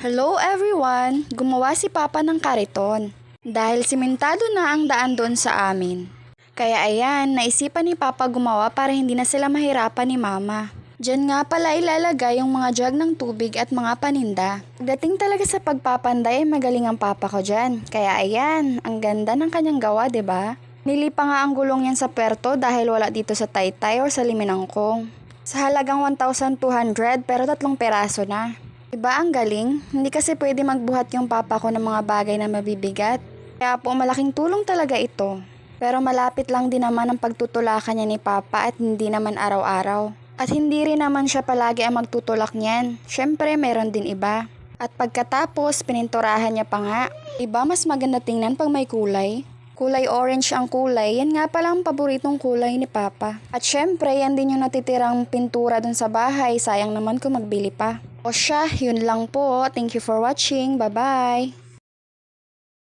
Hello everyone! Gumawa si Papa ng kariton. Dahil simentado na ang daan doon sa amin. Kaya ayan, naisipan ni Papa gumawa para hindi na sila mahirapan ni Mama. Diyan nga pala ilalagay yung mga jug ng tubig at mga paninda. Pagdating talaga sa pagpapanday ay magaling ang papa ko dyan. Kaya ayan, ang ganda ng kanyang gawa, ba? Nilipa nga ang gulong yan sa perto dahil wala dito sa Taytay or sa Liminangkong. Sa halagang 1,200 pero tatlong peraso na. Diba ang galing? Hindi kasi pwede magbuhat yung papa ko ng mga bagay na mabibigat. Kaya po malaking tulong talaga ito. Pero malapit lang din naman ang pagtutulakan niya ni papa at hindi naman araw-araw. At hindi rin naman siya palagi ang magtutulak niyan. Siyempre meron din iba. At pagkatapos, pininturahan niya pa nga. Iba mas maganda tingnan pag may kulay. Kulay orange ang kulay, yan nga pala ang paboritong kulay ni Papa. At syempre, yan din yung natitirang pintura dun sa bahay, sayang naman kung magbili pa. O siya, yun lang po. Thank you for watching. Bye-bye!